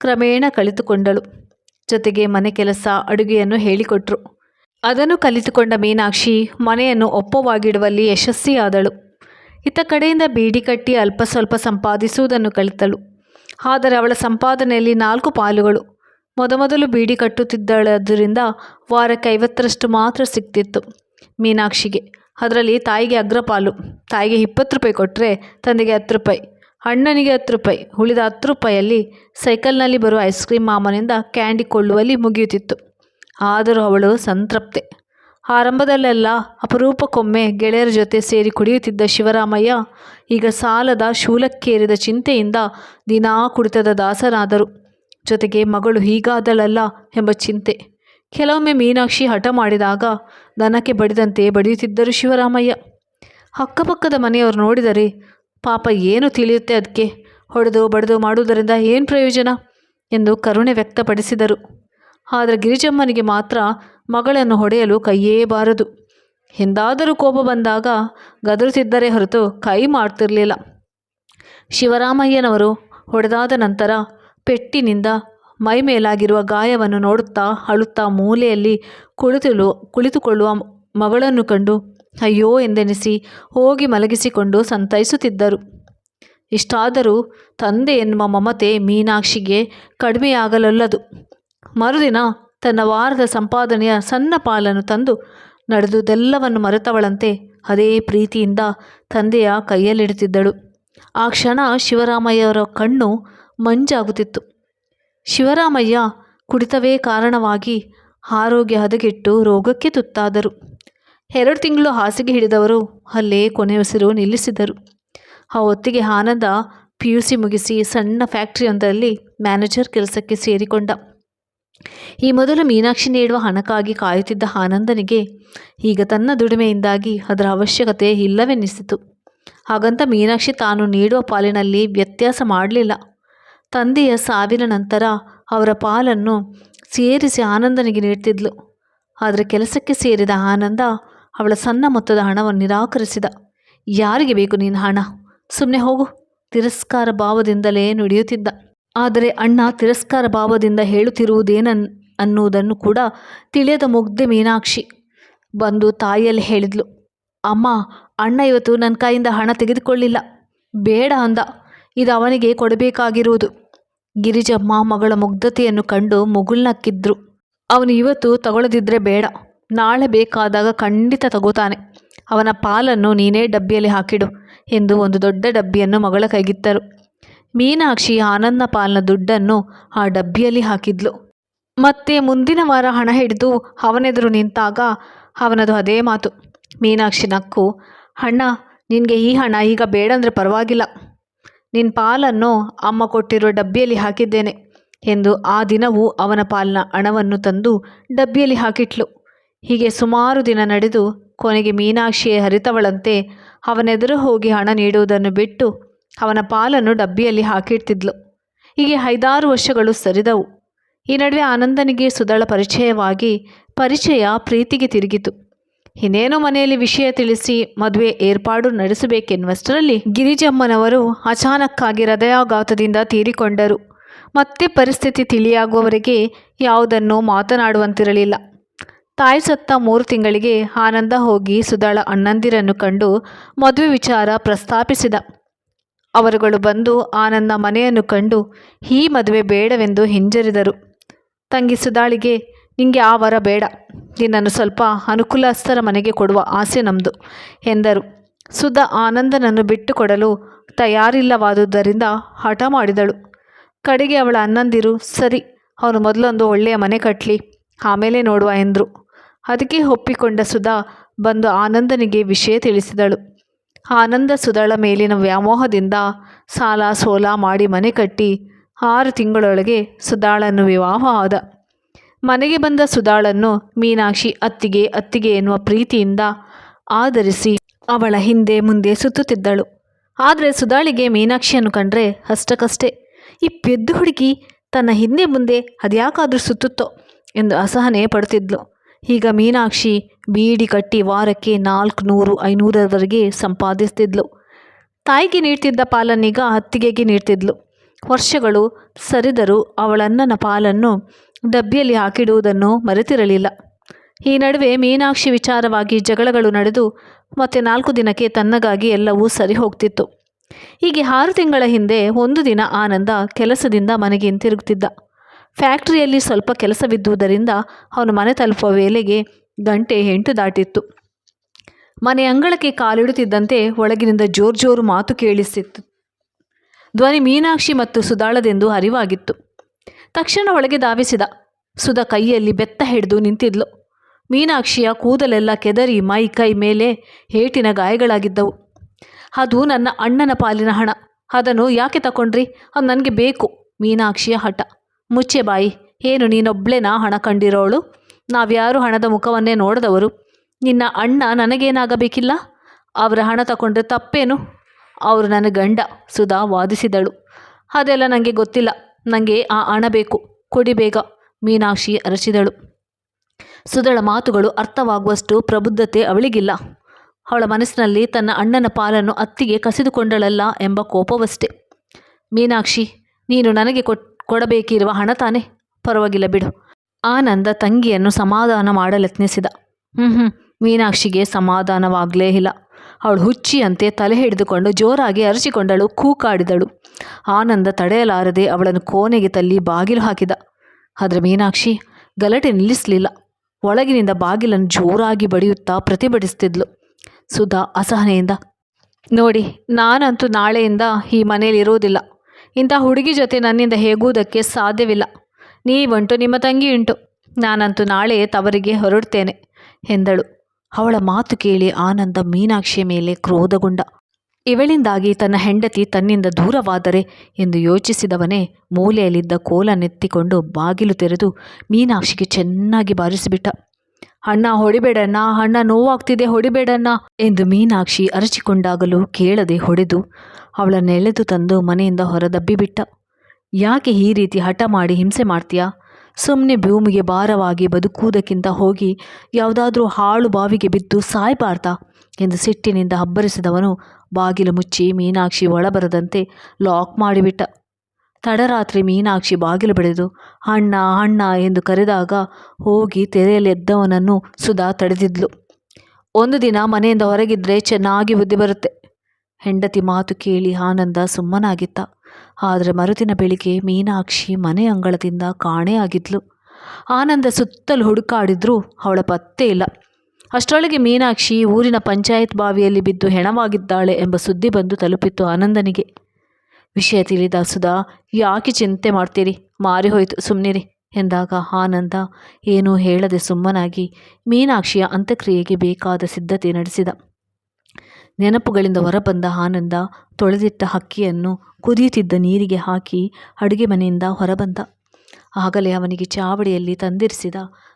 ಕ್ರಮೇಣ ಕಲಿತುಕೊಂಡಳು. ಜೊತೆಗೆ ಮನೆ ಕೆಲಸ, ಅಡುಗೆಯನ್ನು ಹೇಳಿಕೊಟ್ರು. ಅದನ್ನು ಕಲಿತುಕೊಂಡ ಮೀನಾಕ್ಷಿ ಮನೆಯನ್ನು ಒಪ್ಪವಾಗಿಡುವಲ್ಲಿ ಯಶಸ್ವಿಯಾದಳು. ಇತ್ತ ಕಡೆಯಿಂದ ಬೀಡಿ ಕಟ್ಟಿ ಅಲ್ಪ ಸ್ವಲ್ಪ ಸಂಪಾದಿಸುವುದನ್ನು ಕಲಿತಳು. ಆದರೆ ಅವಳ ಸಂಪಾದನೆಯಲ್ಲಿ ನಾಲ್ಕು ಪಾಲುಗಳು. ಮೊದಮೊದಲು ಬೀಡಿ ಕಟ್ಟುತ್ತಿದ್ದಳಾದ್ದರಿಂದ ವಾರಕ್ಕೆ ಐವತ್ತರಷ್ಟು ಮಾತ್ರ ಸಿಗ್ತಿತ್ತು ಮೀನಾಕ್ಷಿಗೆ. ಅದರಲ್ಲಿ ತಾಯಿಗೆ ಅಗ್ರಪಾಲು. ತಾಯಿಗೆ ಇಪ್ಪತ್ತು ರೂಪಾಯಿ ಕೊಟ್ಟರೆ ತಂದೆಗೆ ಹತ್ತು ರೂಪಾಯಿ, ಅಣ್ಣನಿಗೆ ಹತ್ತು ರೂಪಾಯಿ, ಉಳಿದ ಹತ್ತು ರೂಪಾಯಲ್ಲಿ ಸೈಕಲ್ನಲ್ಲಿ ಬರುವ ಐಸ್ ಕ್ರೀಮ್ ಮಾಮನಿಂದ ಕ್ಯಾಂಡಿ ಕೊಳ್ಳುವಲ್ಲಿ ಮುಗಿಯುತ್ತಿತ್ತು. ಆದರೂ ಅವಳು ಸಂತೃಪ್ತೆ. ಆರಂಭದಲ್ಲೆಲ್ಲ ಅಪರೂಪಕ್ಕೊಮ್ಮೆ ಗೆಳೆಯರ ಜೊತೆ ಸೇರಿ ಕುಡಿಯುತ್ತಿದ್ದ ಶಿವರಾಮಯ್ಯ ಈಗ ಸಾಲದ ಶೂಲಕ್ಕೇರಿದ ಚಿಂತೆಯಿಂದ ದಿನಾ ಕುಡಿತದ ದಾಸನಾದರು. ಜೊತೆಗೆ ಮಗಳು ಹೀಗಾದಳಲ್ಲ ಎಂಬ ಚಿಂತೆ. ಕೆಲವೊಮ್ಮೆ ಮೀನಾಕ್ಷಿ ಹಠ ಮಾಡಿದಾಗ ದನಕ್ಕೆ ಬಡಿದಂತೆ ಬಡಿಯುತ್ತಿದ್ದರು ಶಿವರಾಮಯ್ಯ. ಅಕ್ಕಪಕ್ಕದ ಮನೆಯವರು ನೋಡಿದರೆ ಪಾಪ ಏನು ತಿಳಿಯುತ್ತೆ ಅದಕ್ಕೆ ಹೊಡೆದು ಬಡಿದು ಮಾಡುವುದರಿಂದ ಏನು ಪ್ರಯೋಜನ? ಎಂದು ಕರುಣೆ ವ್ಯಕ್ತಪಡಿಸಿದರು. ಆದರೆ ಗಿರಿಜಮ್ಮನಿಗೆ ಮಾತ್ರ ಮಗಳನ್ನು ಹೊಡೆಯಲು ಕೈಯೇ ಬಾರದು. ಎಂದಾದರೂ ಕೋಪ ಬಂದಾಗ ಗದರುತ್ತಿದ್ದರೆ ಹೊರತು ಕೈ ಮಾಡ್ತಿರಲಿಲ್ಲ. ಶಿವರಾಮಯ್ಯನವರು ಹೊಡೆದಾದ ನಂತರ ಪೆಟ್ಟಿನಿಂದ ಮೈ ಮೇಲಾಗಿರುವ ಗಾಯವನ್ನು ನೋಡುತ್ತಾ ಅಳುತ್ತಾ ಮೂಲೆಯಲ್ಲಿ ಕುಳಿತಲು, ಕುಳಿತುಕೊಳ್ಳುವ ಮಗಳನ್ನು ಕಂಡು, ಅಯ್ಯೋ ಎಂದೆನಿಸಿ ಹೋಗಿ ಮಲಗಿಸಿಕೊಂಡು ಸಂತೈಸುತ್ತಿದ್ದರು. ಇಷ್ಟಾದರೂ ತಂದೆ ಎನ್ನುವ ಮಮತೆ ಮೀನಾಕ್ಷಿಗೆ ಕಡಿಮೆಯಾಗಲಲ್ಲದು. ಮರುದಿನ ತನ್ನ ವಾರದ ಸಂಪಾದನೆಯ ಸಣ್ಣ ಪಾಲನ್ನು ತಂದು ನಡೆದುದೆಲ್ಲವನ್ನು ಮರೆತವಳಂತೆ ಅದೇ ಪ್ರೀತಿಯಿಂದ ತಂದೆಯ ಕೈಯಲ್ಲಿಡುತ್ತಿದ್ದಳು. ಆ ಕ್ಷಣ ಶಿವರಾಮಯ್ಯವರ ಕಣ್ಣು ಮಂಜಾಗುತ್ತಿತ್ತು. ಶಿವರಾಮಯ್ಯ ಕುಡಿತವೇ ಕಾರಣವಾಗಿ ಆರೋಗ್ಯ ಹದಗೆಟ್ಟು ರೋಗಕ್ಕೆ ತುತ್ತಾದರು. ಎರಡು ತಿಂಗಳು ಹಾಸಿಗೆ ಹಿಡಿದವರು ಅಲ್ಲೇ ಕೊನೆಯುಸಿರು ನಿಲ್ಲಿಸಿದರು. ಆ ಹೊತ್ತಿಗೆ ಆನಂದ ಪಿ ಯು ಸಿ ಮುಗಿಸಿ ಸಣ್ಣ ಫ್ಯಾಕ್ಟ್ರಿಯೊಂದರಲ್ಲಿ ಮ್ಯಾನೇಜರ್ ಕೆಲಸಕ್ಕೆ ಸೇರಿಕೊಂಡ. ಈ ಮೊದಲು ಮೀನಾಕ್ಷಿ ನೀಡುವ ಹಣಕ್ಕಾಗಿ ಕಾಯುತ್ತಿದ್ದ ಆನಂದನಿಗೆ ಈಗ ತನ್ನ ದುಡಿಮೆಯಿಂದಾಗಿ ಅದರ ಅವಶ್ಯಕತೆ ಇಲ್ಲವೆನ್ನಿಸಿತು. ಹಾಗಂತ ಮೀನಾಕ್ಷಿ ತಾನು ನೀಡುವ ಪಾಲಿನಲ್ಲಿ ವ್ಯತ್ಯಾಸ ಮಾಡಲಿಲ್ಲ. ತಂದೆಯ ಸಾವಿನ ನಂತರ ಅವರ ಪಾಲನ್ನು ಸೇರಿಸಿ ಆನಂದನಿಗೆ ನೀಡ್ತಿದ್ಲು. ಆದರೆ ಕೆಲಸಕ್ಕೆ ಸೇರಿದ ಆನಂದ ಅವಳ ಸಣ್ಣ ಮೊತ್ತದ ಹಣವನ್ನು ನಿರಾಕರಿಸಿದ. ಯಾರಿಗೆ ಬೇಕು ನೀನು ಹಣ? ಸುಮ್ಮನೆ ಹೋಗು. ತಿರಸ್ಕಾರ ಭಾವದಿಂದಲೇ ನುಡಿಯುತ್ತಿದ್ದ. ಆದರೆ ಅಣ್ಣ ತಿರಸ್ಕಾರ ಭಾವದಿಂದ ಹೇಳುತ್ತಿರುವುದೇನನ್ ಅನ್ನುವುದನ್ನು ಕೂಡ ತಿಳಿಯದ ಮುಗ್ಧೆ ಮೀನಾಕ್ಷಿ. ಬಂದು ತಾಯಿಯಲ್ಲಿ ಹೇಳಿದ್ಲು, ಅಮ್ಮ ಅಣ್ಣ ಇವತ್ತು ನನ್ನ ಕೈಯಿಂದ ಹಣ ತೆಗೆದುಕೊಳ್ಳಿಲ್ಲ. ಬೇಡ ಅಂದ. ಇದು ಅವನಿಗೆ ಕೊಡಬೇಕಾಗಿರುವುದು. ಗಿರಿಜಮ್ಮ ಮಗಳ ಮುಗ್ಧತೆಯನ್ನು ಕಂಡು ಮುಗುಳ್ನಕ್ಕಿದ್ರು ಅವನು ಇವತ್ತು ತಗೊಳ್ಳದಿದ್ದರೆ ಬೇಡ. ನಾಳೆ ಬೇಕಾದಾಗ ಖಂಡಿತ ತಗೋತಾನೆ. ಅವನ ಪಾಲನ್ನು ನೀನೇ ಡಬ್ಬಿಯಲ್ಲಿ ಹಾಕಿಡು ಎಂದು ಒಂದು ದೊಡ್ಡ ಡಬ್ಬಿಯನ್ನು ಮಗಳ ಕೈಗಿತ್ತರು. ಮೀನಾಕ್ಷಿ ಆನಂದ ಪಾಲ್ನ ದುಡ್ಡನ್ನು ಆ ಡಬ್ಬಿಯಲ್ಲಿ ಹಾಕಿದ್ಲು. ಮತ್ತೆ ಮುಂದಿನ ವಾರ ಹಣ ಹಿಡಿದು ಅವನೆದುರು ನಿಂತಾಗ ಅವನದು ಅದೇ ಮಾತು. ಮೀನಾಕ್ಷಿ ನಕ್ಕು ಅಣ್ಣ, ನಿನಗೆ ಈ ಹಣ ಈಗ ಬೇಡ ಅಂದರೆ ಪರವಾಗಿಲ್ಲ. ನಿನ್ನ ಪಾಲನ್ನು ಅಮ್ಮ ಕೊಟ್ಟಿರುವ ಡಬ್ಬಿಯಲ್ಲಿ ಹಾಕಿದ್ದೇನೆ ಎಂದು ಆ ದಿನವೂ ಅವನ ಪಾಲಿನ ಹಣವನ್ನು ತಂದು ಡಬ್ಬಿಯಲ್ಲಿ ಹಾಕಿಟ್ಲು. ಹೀಗೆ ಸುಮಾರು ದಿನ ನಡೆದು ಕೊನೆಗೆ ಮೀನಾಕ್ಷಿಯೇ ಹರಿತವಳಂತೆ ಅವನೆದುರು ಹೋಗಿ ಹಣ ನೀಡುವುದನ್ನು ಬಿಟ್ಟು ಅವನ ಪಾಲನ್ನು ಡಬ್ಬಿಯಲ್ಲಿ ಹಾಕಿಡ್ತಿದ್ಲು. ಹೀಗೆ ಐದಾರು ವರ್ಷಗಳು ಸರಿದವು. ಈ ನಡುವೆ ಆನಂದನಿಗೆ ಸುದಳ ಪರಿಚಯವಾಗಿ ಪರಿಚಯ ಪ್ರೀತಿಗೆ ತಿರುಗಿತು. ಇನ್ನೇನೋ ಮನೆಯಲ್ಲಿ ವಿಷಯ ತಿಳಿಸಿ ಮದುವೆ ಏರ್ಪಾಡು ನಡೆಸಬೇಕೆನ್ನುವಷ್ಟರಲ್ಲಿ ಗಿರಿಜಮ್ಮನವರು ಅಚಾನಕ್ಕಾಗಿ ಹೃದಯಾಘಾತದಿಂದ ತೀರಿಕೊಂಡರು. ಮತ್ತೆ ಪರಿಸ್ಥಿತಿ ತಿಳಿಯಾಗುವವರೆಗೆ ಯಾವುದನ್ನು ಮಾತನಾಡುವಂತಿರಲಿಲ್ಲ. ತಾಯಿ ಸತ್ತ ಮೂರು ತಿಂಗಳಿಗೆ ಆನಂದ ಹೋಗಿ ಸುಧಾಳ ಅಣ್ಣಂದಿರನ್ನು ಕಂಡು ಮದುವೆ ವಿಚಾರ ಪ್ರಸ್ತಾಪಿಸಿದ. ಅವರುಗಳು ಬಂದು ಆನಂದ ಮನೆಯನ್ನು ಕಂಡು, ಈ ಮದುವೆ ಬೇಡವೆಂದು ಹಿಂಜರಿದರು. ತಂಗಿ ಸುಧಾಳಿಗೆ ನಿಂಗೆ ಆ ವರ ಬೇಡ. ನಿನ್ನನ್ನು ಸ್ವಲ್ಪ ಅನುಕೂಲಸ್ಥರ ಮನೆಗೆ ಕೊಡುವ ಆಸೆ ನಮ್ಮದು ಎಂದರು. ಸುಧಾ ಆನಂದನನ್ನು ಬಿಟ್ಟುಕೊಡಲು ತಯಾರಿಲ್ಲವಾದುದರಿಂದ ಹಠ ಮಾಡಿದಳು. ಕಡೆಗೆ ಅವಳ ಅಣ್ಣಂದಿರು, ಸರಿ, ಅವನು ಮೊದಲೊಂದು ಒಳ್ಳೆಯ ಮನೆ ಕಟ್ಟಲಿ ಆಮೇಲೆ ನೋಡುವ, ಎಂದರು. ಅದಕ್ಕೆ ಒಪ್ಪಿಕೊಂಡ ಸುಧಾ ಬಂದು ಆನಂದನಿಗೆ ವಿಷಯ ತಿಳಿಸಿದಳು. ಆನಂದ ಸುಧಳ ಮೇಲಿನ ವ್ಯಾಮೋಹದಿಂದ ಸಾಲ ಸೋಲ ಮಾಡಿ ಮನೆ ಕಟ್ಟಿ ಆರು ತಿಂಗಳೊಳಗೆ ಸುಧಾಳನ್ನು ವಿವಾಹ ಆದ. ಮನೆಗೆ ಬಂದ ಸುಧಾಳನ್ನು ಮೀನಾಕ್ಷಿ ಅತ್ತಿಗೆ ಅತ್ತಿಗೆ ಎನ್ನುವ ಪ್ರೀತಿಯಿಂದ ಆಧರಿಸಿ ಅವಳ ಹಿಂದೆ ಮುಂದೆ ಸುತ್ತುತ್ತಿದ್ದಳು. ಆದರೆ ಸುಧಾಳಿಗೆ ಮೀನಾಕ್ಷಿಯನ್ನು ಕಂಡ್ರೆ ಅಷ್ಟಕ್ಕಷ್ಟೇ. ಈ ಪೆದ್ದು ಹುಡುಗಿ ತನ್ನ ಹಿಂದೆ ಮುಂದೆ ಅದ್ಯಾಕಾದರೂ ಸುತ್ತುತ್ತೋ ಎಂದು ಅಸಹನೆ ಪಡುತ್ತಿದ್ಲು. ಈಗ ಮೀನಾಕ್ಷಿ ಬೀಡಿ ಕಟ್ಟಿ ವಾರಕ್ಕೆ ನಾಲ್ಕು ನೂರು ಐನೂರರವರೆಗೆ ಸಂಪಾದಿಸ್ತಿದ್ಲು. ತಾಯಿಗೆ ನೀಡ್ತಿದ್ದ ಪಾಲನ್ನೀಗ ಅತ್ತಿಗೆಗೆ ನೀಡ್ತಿದ್ಲು. ವರ್ಷಗಳು ಸರಿದರೂ ಅವಳಣ್ಣನ ಪಾಲನ್ನು ಡಬ್ಬಿಯಲ್ಲಿ ಹಾಕಿಡುವುದನ್ನು ಮರೆತಿರಲಿಲ್ಲ. ಈ ನಡುವೆ ಮೀನಾಕ್ಷಿ ವಿಚಾರವಾಗಿ ಜಗಳಗಳು ನಡೆದು ಮತ್ತೆ ನಾಲ್ಕು ದಿನಕ್ಕೆ ತನ್ನಗಾಗಿ ಎಲ್ಲವೂ ಸರಿ ಹೋಗ್ತಿತ್ತು ಹೀಗೆ ಆರು ತಿಂಗಳ ಹಿಂದೆ ಒಂದು ದಿನ ಆನಂದ ಕೆಲಸದಿಂದ ಮನೆಗೆ ಹಿಂತಿರುಗುತ್ತಿದ್ದ. ಫ್ಯಾಕ್ಟರಿಯಲ್ಲಿ ಸ್ವಲ್ಪ ಕೆಲಸವಿದ್ದುದರಿಂದ ಅವನು ಮನೆ ತಲುಪುವ ವೇಳೆಗೆ ಗಂಟೆ ಎಂಟು ದಾಟಿತ್ತು. ಮನೆ ಅಂಗಳಕ್ಕೆ ಕಾಲಿಡುತ್ತಿದ್ದಂತೆ ಒಳಗಿನಿಂದ ಜೋರು ಜೋರು ಮಾತು ಕೇಳಿಸಿತ್ತು. ಧ್ವನಿ ಮೀನಾಕ್ಷಿ ಮತ್ತು ಸುಧಾಳದೆಂದು ಅರಿವಾಗಿತ್ತು. ತಕ್ಷಣ ಒಳಗೆ ಧಾವಿಸಿದ. ಸುಧ ಕೈಯಲ್ಲಿ ಬೆತ್ತ ಹಿಡಿದು ನಿಂತಿದ್ಲು. ಮೀನಾಕ್ಷಿಯ ಕೂದಲೆಲ್ಲ ಕೆದರಿ ಮೈ ಕೈ ಮೇಲೆ ಏಟಿನ ಗಾಯಗಳಾಗಿದ್ದವು. ಅದು ನನ್ನ ಅಣ್ಣನ ಪಾಲಿನ ಹಣ. ಅದನ್ನು ಯಾಕೆ ತಕೊಂಡ್ರಿ? ಅದು ನನಗೆ ಬೇಕು. ಮೀನಾಕ್ಷಿಯ ಹಠ. ಮುಚ್ಚೆ ಬಾಯಿ. ಏನು ನೀನೊಬ್ಳೇನಾ ಹಣ ಕಂಡಿರೋಳು? ನಾವ್ಯಾರು ಹಣದ ಮುಖವನ್ನೇ ನೋಡದವರು? ನಿನ್ನ ಅಣ್ಣ ನನಗೇನಾಗಬೇಕಿಲ್ಲ? ಅವರ ಹಣ ತಕೊಂಡ್ರೆ ತಪ್ಪೇನು? ಅವರು ನನ್ನ ಗಂಡ, ಸುಧಾ ವಾದಿಸಿದಳು. ಅದೆಲ್ಲ ನನಗೆ ಗೊತ್ತಿಲ್ಲ. ನನಗೆ ಆ ಹಣ ಬೇಕು, ಕೊಡಿ ಬೇಗ, ಮೀನಾಕ್ಷಿ ಅರಚಿದಳು. ಸುಧಳ ಮಾತುಗಳು ಅರ್ಥವಾಗುವಷ್ಟು ಪ್ರಬುದ್ಧತೆ ಅವಳಿಗಿಲ್ಲ. ಅವಳ ಮನಸ್ಸಿನಲ್ಲಿ ತನ್ನ ಅಣ್ಣನ ಪಾಲನ್ನು ಅತ್ತಿಗೆ ಕಸಿದುಕೊಂಡಳಲ್ಲ ಎಂಬ ಕೋಪವಷ್ಟೆ. ಮೀನಾಕ್ಷಿ, ನೀನು ನನಗೆ ಕೊಡಬೇಕಿರುವ ಹಣ ತಾನೇ? ಪರವಾಗಿಲ್ಲ ಬಿಡು. ಆನಂದ ತಂಗಿಯನ್ನು ಸಮಾಧಾನ ಮಾಡಲೆತ್ನಿಸಿದ. ಹ್ಞೂ ಹ್ಞೂ ಮೀನಾಕ್ಷಿಗೆ ಸಮಾಧಾನವಾಗಲೇ ಇಲ್ಲ. ಅವಳು ಹುಚ್ಚಿಯಂತೆ ತಲೆ ಹಿಡಿದುಕೊಂಡು ಜೋರಾಗಿ ಅರಚಿಕೊಂಡಳು, ಕೂಕಾಡಿದಳು. ಆನಂದ ತಡೆಯಲಾರದೆ ಅವಳನ್ನು ಕೋಣೆಗೆ ತಲ್ಲಿ ಬಾಗಿಲು ಹಾಕಿದ. ಆದರೆ ಮೀನಾಕ್ಷಿ, ಗಲಾಟೆ ನಿಲ್ಲಿಸಲಿಲ್ಲ. ಒಳಗಿನಿಂದ ಬಾಗಿಲನ್ನು ಜೋರಾಗಿ ಬಡಿಯುತ್ತಾ ಪ್ರತಿಭಟಿಸ್ತಿದ್ಲು. ಸುಧಾ ಅಸಹನೆಯಿಂದ, ನೋಡಿ, ನಾನಂತೂ ನಾಳೆಯಿಂದ ಈ ಮನೆಯಲ್ಲಿರುವುದಿಲ್ಲ ಇಂಥ ಹುಡುಗಿ ಜೊತೆ ನನ್ನಿಂದ ಹೇಗುವುದಕ್ಕೆ ಸಾಧ್ಯವಿಲ್ಲ. ನೀವುಂಟು ನಿಮ್ಮ ತಂಗಿ ಉಂಟು ನಾನಂತೂ ನಾಳೆ ತವರಿಗೆ ಹೊರಡ್ತೇನೆ, ಎಂದಳು. ಅವಳ ಮಾತು ಕೇಳಿ ಆನಂದ ಮೀನಾಕ್ಷಿಯ ಮೇಲೆ ಕ್ರೋಧಗೊಂಡ. ಇವಳಿಂದಾಗಿ ತನ್ನ ಹೆಂಡತಿ ತನ್ನಿಂದ ದೂರವಾದರೆ ಎಂದು ಯೋಚಿಸಿದವನೇ ಮೂಲೆಯಲ್ಲಿದ್ದ ಕೋಲನೆತ್ತಿಕೊಂಡು ಬಾಗಿಲು ತೆರೆದು ಮೀನಾಕ್ಷಿಗೆ ಚೆನ್ನಾಗಿ ಬಾರಿಸಿಬಿಟ್ಟ. ಅಣ್ಣ, ಹೊಡಿಬೇಡಣ್ಣ, ಅಣ್ಣ, ನೋವಾಗ್ತಿದೆ, ಹೊಡಿಬೇಡಣ್ಣ, ಎಂದು ಮೀನಾಕ್ಷಿ ಅರಚಿಕೊಂಡಾಗಲೂ ಕೇಳದೆ ಹೊಡೆದು ಅವಳನ್ನೆಳೆದು ತಂದು ಮನೆಯಿಂದ ಹೊರದಬ್ಬಿಬಿಟ್ಟ. ಯಾಕೆ ಈ ರೀತಿ ಹಠ ಮಾಡಿ ಹಿಂಸೆ ಮಾಡ್ತೀಯಾ? ಸುಮ್ಮನೆ ಭೂಮಿಗೆ ಭಾರವಾಗಿ ಬದುಕುವುದಕ್ಕಿಂತ ಹೋಗಿ ಯಾವುದಾದ್ರೂ ಹಾಳು ಬಾವಿಗೆ ಬಿದ್ದು ಸಾಯ್ಬಾರ್ದಾ ಎಂದು ಸಿಟ್ಟಿನಿಂದ ಅಬ್ಬರಿಸಿದವನು ಬಾಗಿಲು ಮುಚ್ಚಿ ಮೀನಾಕ್ಷಿ ಒಳಬರದಂತೆ ಲಾಕ್ ಮಾಡಿಬಿಟ್ಟ. ತಡರಾತ್ರಿ ಮೀನಾಕ್ಷಿ ಬಾಗಿಲು ಬೆಳೆದು ಅಣ್ಣ ಅಣ್ಣ ಎಂದು ಕರೆದಾಗ ಹೋಗಿ ತೆರೆಯಲೆದ್ದವನನ್ನು ಸುಧಾ ತಡೆದಿದ್ಲು. ಒಂದು ದಿನ ಮನೆಯಿಂದ ಹೊರಗಿದ್ರೆ ಚೆನ್ನಾಗಿ ಬುದ್ಧಿ ಬರುತ್ತೆ. ಹೆಂಡತಿ ಮಾತು ಕೇಳಿ ಆನಂದ ಸುಮ್ಮನಾಗಿತ್ತ. ಆದರೆ ಮರುದಿನ ಬೆಳಿಗ್ಗೆ ಮೀನಾಕ್ಷಿ ಮನೆ ಅಂಗಳದಿಂದ ಕಾಣೆಯಾಗಿದ್ಲು ಆನಂದ ಸುತ್ತಲೂ ಹುಡುಕಾಡಿದ್ರೂ ಅವಳ ಪತ್ತೆ ಇಲ್ಲ. ಅಷ್ಟರೊಳಗೆ ಮೀನಾಕ್ಷಿ ಊರಿನ ಪಂಚಾಯತ್ ಬಾವಿಯಲ್ಲಿ ಬಿದ್ದು ಹೆಣವಾಗಿದ್ದಾಳೆ ಎಂಬ ಸುದ್ದಿ ಬಂದು ತಲುಪಿತ್ತು ಆನಂದನಿಗೆ. ವಿಷಯ ತಿಳಿದ ಸುಧಾ, ಯಾಕೆ ಚಿಂತೆ ಮಾಡ್ತೀರಿ? ಮಾರಿ ಹೋಯ್ತು ಸುಮ್ಮನಿರಿ ಎಂದಾಗ ಆನಂದ ಏನೂ ಹೇಳದೆ ಸುಮ್ಮನಾಗಿ ಮೀನಾಕ್ಷಿಯ ಅಂತ್ಯಕ್ರಿಯೆಗೆ ಬೇಕಾದ ಸಿದ್ಧತೆ ನಡೆಸಿದ. ನೆನಪುಗಳಿಂದ ಹೊರಬಂದ ಆನಂದ, ತೊಳೆದಿಟ್ಟ ಹಕ್ಕಿಯನ್ನು ಕುದಿಯುತ್ತಿದ್ದ ನೀರಿಗೆ ಹಾಕಿ ಅಡುಗೆ ಮನೆಯಿಂದ ಹೊರಬಂದ. ಆಗಲೇ ಅವನಿಗೆ ಚಾವಡಿಯಲ್ಲಿ ತಂದಿರಿಸಿದ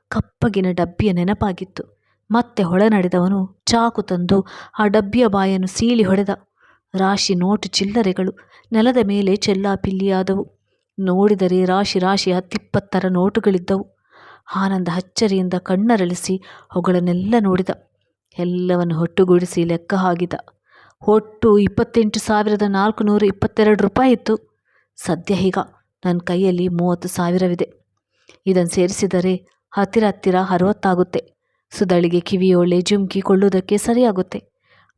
ಕಪ್ಪಗಿನ ಡಬ್ಬಿಯ ನೆನಪಾಗಿತ್ತು. ಮತ್ತೆ ಹೊಳನಡೆದವನು ಚಾಕು ತಂದು ಆ ಡಬ್ಬಿಯ ಬಾಯನ್ನು ಸೀಳಿ ಹೊಡೆದ. ರಾಶಿ ನೋಟು ಚಿಲ್ಲರೆಗಳು ನೆಲದ ಮೇಲೆ ಚೆಲ್ಲಾಪಿಲ್ಲಿಯಾದವು ನೋಡಿದರೆ ರಾಶಿ ರಾಶಿ ಹತ್ತಿಪ್ಪತ್ತರ ನೋಟುಗಳಿದ್ದವು. ಆನಂದ ಅಚ್ಚರಿಯಿಂದ ಕಣ್ಣರಳಿಸಿ ಅವುಗಳನ್ನೆಲ್ಲ ನೋಡಿದ. ಎಲ್ಲವನ್ನು ಒಟ್ಟುಗೂಡಿಸಿ ಲೆಕ್ಕ ಹಾಕಿದ ಒಟ್ಟು ಇಪ್ಪತ್ತೆಂಟು ಸಾವಿರದ ನಾಲ್ಕು ನೂರ ಇಪ್ಪತ್ತೆರಡು ರೂಪಾಯಿ ಇತ್ತು. ಸದ್ಯ ಈಗ ನನ್ನ ಕೈಯಲ್ಲಿ ಮೂವತ್ತು ಸಾವಿರವಿದೆ. ಇದನ್ನು ಸೇರಿಸಿದರೆ ಹತ್ತಿರ ಹತ್ತಿರ ಅರವತ್ತಾಗುತ್ತೆ. ಸುದಳಿಗೆ ಕಿವಿಯೋಳೆ ಜುಮ್ಕಿ ಕೊಳ್ಳುವುದಕ್ಕೆ ಸರಿಯಾಗುತ್ತೆ.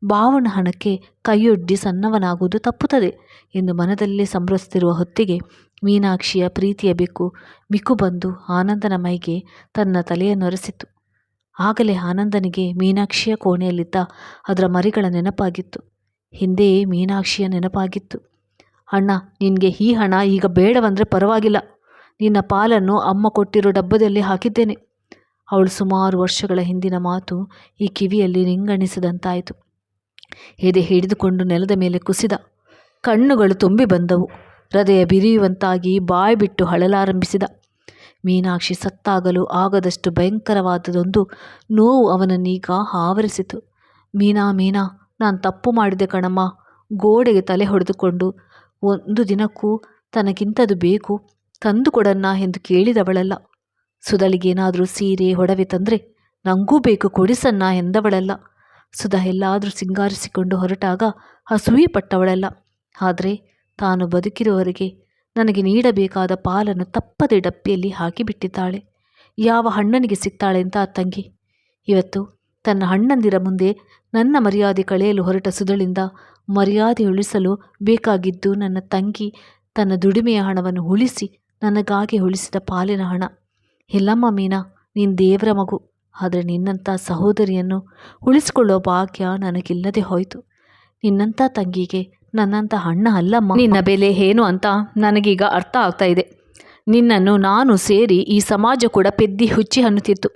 ಬಾವನ ಹಣಕ್ಕೆ ಕೈಯೊಡ್ಡಿ ಸಣ್ಣವನಾಗುವುದು ತಪ್ಪುತ್ತದೆ ಎಂದು ಮನದಲ್ಲೇ ಸಂಭ್ರಮಿಸುತ್ತಿರುವ ಹೊತ್ತಿಗೆ ಮೀನಾಕ್ಷಿಯ ಪ್ರೀತಿಯ ಬೆಕ್ಕು ಬಿಕ್ಕು ಬಂದು ಆನಂದನ ಮೈಗೆ ತನ್ನ ತಲೆಯನ್ನೊರೆಸಿತು ಆಗಲೇ ಆನಂದನಿಗೆ ಮೀನಾಕ್ಷಿಯ ಕೋಣೆಯಲ್ಲಿದ್ದ ಅದರ ಮರಿಗಳ ನೆನಪಾಗಿತ್ತು. ಹಿಂದೆಯೇ ಮೀನಾಕ್ಷಿಯ ನೆನಪಾಗಿತ್ತು. ಅಣ್ಣ, ನಿನಗೆ ಈ ಹಣ ಈಗ ಬೇಡವಂದರೆ ಪರವಾಗಿಲ್ಲ. ನಿನ್ನ ಪಾಲನ್ನು ಅಮ್ಮ ಕೊಟ್ಟಿರೋ ಡಬ್ಬದಲ್ಲಿ ಹಾಕಿದ್ದೇನೆ. ಅವಳು ಸುಮಾರು ವರ್ಷಗಳ ಹಿಂದಿನ ಮಾತು ಈ ಕಿವಿಯಲ್ಲಿ ರಿಂಗಣಿಸಿದಂತಾಯಿತು. ಎದೆ ಹಿಡಿದುಕೊಂಡು ನೆಲದ ಮೇಲೆ ಕುಸಿದ. ಕಣ್ಣುಗಳು ತುಂಬಿ ಬಂದವು. ಹೃದಯ ಬಿರಿಯುವಂತಾಗಿ ಬಾಯಿ ಬಿಟ್ಟು ಮೀನಾಕ್ಷಿ ಸತ್ತಾಗಲು ಆಗದಷ್ಟು ಭಯಂಕರವಾದದೊಂದು ನೋವು ಅವನನ್ನೀಗ ಆವರಿಸಿತು. ಮೀನಾ ಮೀನಾ, ನಾನು ತಪ್ಪು ಮಾಡಿದೆ ಕಣಮ್ಮ. ಗೋಡೆಗೆ ತಲೆ ಹೊಡೆದುಕೊಂಡು ಒಂದು ದಿನಕ್ಕೂ ತನಗಿಂತದು ಬೇಕು, ತಂದು ಕೊಡನ್ನ ಎಂದು ಕೇಳಿದವಳಲ್ಲ. ಸುಧಳಿಗೇನಾದರೂ ಸೀರೆ, ಒಡವೆ ತಂದರೆ ನಂಗೂ ಬೇಕು ಕೊಡಿಸನ್ನ ಎಂದವಳಲ್ಲ. ಸುಧಾ ಎಲ್ಲಾದರೂ ಸಿಂಗಾರಿಸಿಕೊಂಡು ಹೊರಟಾಗ ಅಸೂಯೆ ಪಟ್ಟವಳಲ್ಲ. ಆದರೆ ತಾನು ಬದುಕಿರುವವರೆಗೆ ನನಗೆ ನೀಡಬೇಕಾದ ಪಾಲನ್ನು ತಪ್ಪದೆ ಡಬ್ಬಿಯಲ್ಲಿ ಹಾಕಿಬಿಟ್ಟಿದ್ದಾಳೆ ಯಾವ ಹಣ್ಣನಿಗೆ ಸಿಗ್ತಾಳೆ ಅಂತ ತಂಗಿ. ಇವತ್ತು ತನ್ನ ಅಣ್ಣಂದಿರ ಮುಂದೆ ನನ್ನ ಮರ್ಯಾದೆ ಕಳೆಯಲು ಹೊರಟ ಸುದಳಿಂದ ಮರ್ಯಾದೆ ಉಳಿಸಲು ಬೇಕಾಗಿದ್ದು ನನ್ನ ತಂಗಿ ತನ್ನ ದುಡಿಮೆಯ ಹಣವನ್ನು ಉಳಿಸಿ ನನಗಾಗಿ ಉಳಿಸಿದ ಪಾಲಿನ ಹಣ. ಇಲ್ಲಮ್ಮ ಮೀನಾ, ನೀನು ದೇವರ ಮಗು. ಆದರೆ ನಿನ್ನಂಥ ಸಹೋದರಿಯನ್ನು ಉಳಿಸಿಕೊಳ್ಳೋ ಭಾಗ್ಯ ನನಗಿಲ್ಲದೆ ಹೋಯಿತು. ನಿನ್ನಂಥ ತಂಗಿಗೆ ನನ್ನಂಥ ಅಣ್ಣ ಅಲ್ಲಮ್ಮ. ನಿನ್ನ ಬೆಲೆ ಏನು ಅಂತ ನನಗೀಗ ಅರ್ಥ ಆಗ್ತಾ ಇದೆ. ನಿನ್ನನ್ನು ನಾನು ಸೇರಿ ಈ ಸಮಾಜ ಕೂಡ ಪೆದ್ದಿ ಹುಚ್ಚಿ ಅನ್ನುತ್ತಿತ್ತು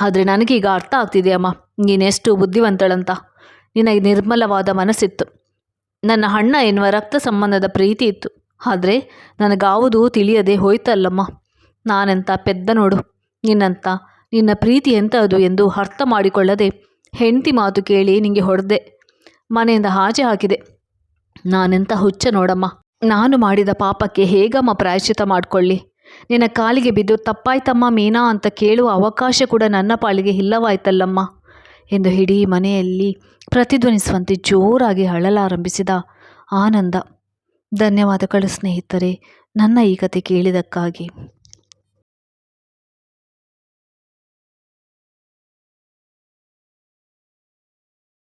ಆದರೆ ನನಗೀಗ ಅರ್ಥ ಆಗ್ತಿದೆ ಅಮ್ಮ. ನೀನೆಷ್ಟು ಬುದ್ಧಿವಂತಳಂತ. ನಿನಗೆ ನಿರ್ಮಲವಾದ ಮನಸ್ಸಿತ್ತು. ನನ್ನ ಅಣ್ಣ ಎನ್ನುವ ರಕ್ತ ಸಂಬಂಧದ ಪ್ರೀತಿ ಇತ್ತು. ಆದರೆ ನನಗಾವುದೂ ತಿಳಿಯದೆ ಹೋಯ್ತಲ್ಲಮ್ಮ. ನಾನೆಂಥ ಪೆದ್ದ ನೋಡು. ನಿನ್ನಂತ, ನಿನ್ನ ಪ್ರೀತಿ ಎಂಥದ್ದು ಎಂದು ಅರ್ಥ ಮಾಡಿಕೊಳ್ಳದೆ ಹೆಂಡತಿ ಮಾತು ಕೇಳಿ ನಿಂಗೆ ಹೊಡೆದೆ. ಮನೆಯಿಂದ ಆಚೆ ಹಾಕಿದೆ. ನಾನೆಂತ ಹುಚ್ಚ ನೋಡಮ್ಮ. ನಾನು ಮಾಡಿದ ಪಾಪಕ್ಕೆ ಹೇಗಮ್ಮ ಪ್ರಾಯಶ್ಚಿತ ಮಾಡಿಕೊಳ್ಳಿ? ನಿನ್ನ ಕಾಲಿಗೆ ಬಿದ್ದು ತಪ್ಪಾಯ್ತಮ್ಮ ಮೀನಾ ಅಂತ ಕೇಳುವ ಅವಕಾಶ ಕೂಡ ನನ್ನ ಪಾಲಿಗೆ ಇಲ್ಲವಾಯ್ತಲ್ಲಮ್ಮ. ಎಂದು ಇಡೀ ಮನೆಯಲ್ಲಿ ಪ್ರತಿಧ್ವನಿಸುವಂತೆ ಜೋರಾಗಿ ಅಳಲಾರಂಭಿಸಿದ ಆನಂದ. ಧನ್ಯವಾದಗಳು ಸ್ನೇಹಿತರೆ, ನನ್ನ ಈ ಕತೆ ಕೇಳಿದ್ದಕ್ಕಾಗಿ